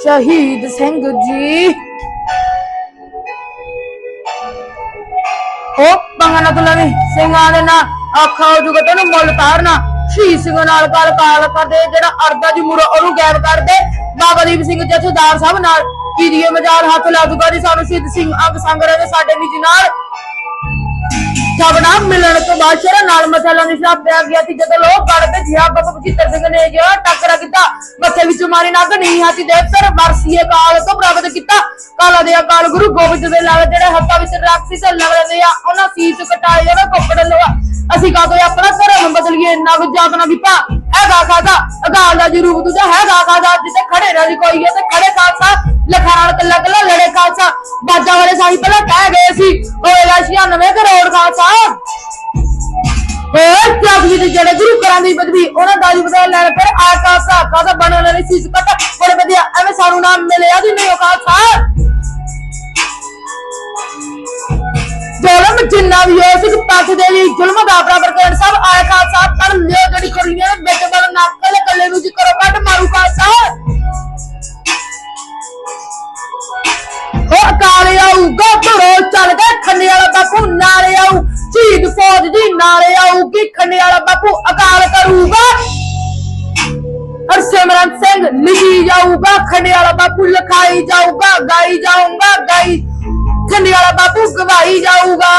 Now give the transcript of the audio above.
ਸ਼ਹੀਦ ਸਿੰਘ ਜੀ। ਹੋ ਬੰਗਨਾ ਤੋਂ ਲਵੀ। ਸਿੰਘਾਂ ਦੇ ਨਾਲ ਆਖਾ ਹੋ ਜੂਗਾ ਤੈਨੂੰ ਮੁੱਲ ਤਾਰਨਾ। ਸ਼ਹੀਦ ਸਿੰਘ ਨਾਲ ਕਾਲ ਕਾਲ ਕਰਦੇ, ਜਿਹੜਾ ਅਰਦਾ ਜੀ ਮੁੜਾ ਉਹਨੂੰ ਗਾਇਬ ਕਰਦੇ ਬਾਬਾ ਦੀਪ ਸਿੰਘ ਜਥੇਦਾਰ ਸਾਹਿਬ ਨਾਲ ਕੀਦੀਏ ਮਜਾਲ ਹੱਥ ਲਾ ਦੂਗਾ ਜੀ ਸਾਨੂੰ ਸ਼ਹੀਦ ਸਿੰਘ ਅੰਗ ਸੰਗ ਰਹੇ ਸਾਡੇ ਨਿੱਜ ਨਾਲ। ਸਭਨਾ ਮਿਲਣ ਤੋਂ ਬਾਅਦ ਸ਼ਰ ਨਾਲ ਮਸਾਲਾ ਨਿਸ਼ਾ ਪਿਆ ਗਿਆ ਸੀ। ਜਦੋਂ ਲੋਕ ਗੜ ਤੇ ਜਿਆ ਬਾਬਾ ਬਚਿੱਤਰ ਸਿੰਘ ਨੇ ਜਿਹੜਾ ਟੱਕਰਾ ਕੀਤਾ, ਮੱਥੇ ਵਿੱਚ ਮਾਰੀ ਨੱਕ ਨਹੀਂ ਹਾਥੀ ਦੇ ਵਰਸੀਏ ਕਾਲ ਤੋਂ ਪ੍ਰਾਪਤ ਕੀਤਾ। ਕਾਲਾ ਦੇ ਅਕਾਲ ਗੁਰੂ ਗੋਬਿੰਦ ਦੇ ਲਾਲ ਜਿਹੜੇ ਹੱਥਾਂ ਵਿੱਚ ਰਾਖਸੀ ਤੇ ਲਗਦੇ ਆ, ਉਹਨਾਂ ਸੀਸ ਕਟਾਏ ਜਿਹੜੇ ਕੱਪੜੇ ਲਵਾ। ਅਸੀਂ ਕਾਹਤੋਂ ਆਪਣਾ ਧਰਮ ਬਦਲੀਏ ਨਾ ਵਿਜਾਤਨਾ ਵਿਪਾ। ਹੈਗਾ ਖਾਦਾ, ਅਕਾਲ ਦਾ ਜੀ ਰੂਪ ਦੂਜਾ, ਹੈਗਾ ਖਾਦਾ, ਜਿੱਥੇ ਖੜੇ ਨਾ ਕੋਈ ਹੈ ਤੇ ਖੜੇ ਖਾਲਸਾ। ਲਖਾਣ ਕੱਲਾ ਕੱਲਾ ਲੜੇ ਖਾਲਸਾ। ਬਾਜਾ ਵਾਲੇ ਸਾਹੀ ਪਹਿਲਾਂ ਕਹਿ ਗਏ ਸੀ 96 ਕਰੋੜ ਖਾਲਸਾ ਹੋਰ ਤਿਆਗੀ ਦੇ ਜਿਹੜੇ ਗੁਰੂ ਘਰਾਂ ਦੀ ਬਦਵੀ ਉਹਨਾਂ ਦਾ ਜੀ ਬਦਲ ਲੈਣ ਫਿਰ ਆਕਾਸ਼ ਆਖਾ ਬਣਨ ਵਾਲੀ ਚੀਜ਼ ਪਤਾ ਬੜੇ ਵਧੀਆ, ਐਵੇਂ ਸਾਨੂੰ ਨਾਮ ਮਿਲਿਆ ਦੀ ਨਹੀਂ ਖਾਲਸਾ। ਜ਼ੁਲਮ ਜਿੰਨਾ ਵੀ ਹੋ ਸਿਕ ਪੱਥ ਦੇ ਲਈ ਜ਼ੁਲਮ ਦਾ ਬਰਾਬਰ ਕਰਨ ਸਭ ਆਇਆ ਖਾਲਸਾ, ਪਰ ਲਿਓ ਜਿਹੜੀ ਕੁੜੀਆਂ ਨੇ ਵਿੱਚ ਬਲ ਨੱਕਲ ਕੱਲੇ ਨੂੰ ਜੀ ਕਰੋ ਕੱਢ ਮਾਰੂ ਖਾਲਸਾ। ਹੋ ਅਕਾਲ ਆਊਗਾ, ਘਰੋਂ ਚੱਲ ਕੇ ਖੰਨੇ ਵਾਲਾ ਨਾਲੇ ਆਊਗੀ ਖੰਨੇ ਵਾਲਾ ਬਾਪੂ ਅਕਾਲ ਕਰੂਗਾ ਹਰਸਿਮਰਨ ਸਿੰਘ ਲਿਖੀ ਜਾਊਗਾ ਖੰਡੇ ਵਾਲਾ ਬਾਪੂ ਲਿਖਾਈ ਜਾਊਗਾ ਗਾਈ ਜਾਊਗਾ ਗਾਈ ਖੰਡੇ ਵਾਲਾ ਬਾਪੂ ਗਵਾਈ ਜਾਊਗਾ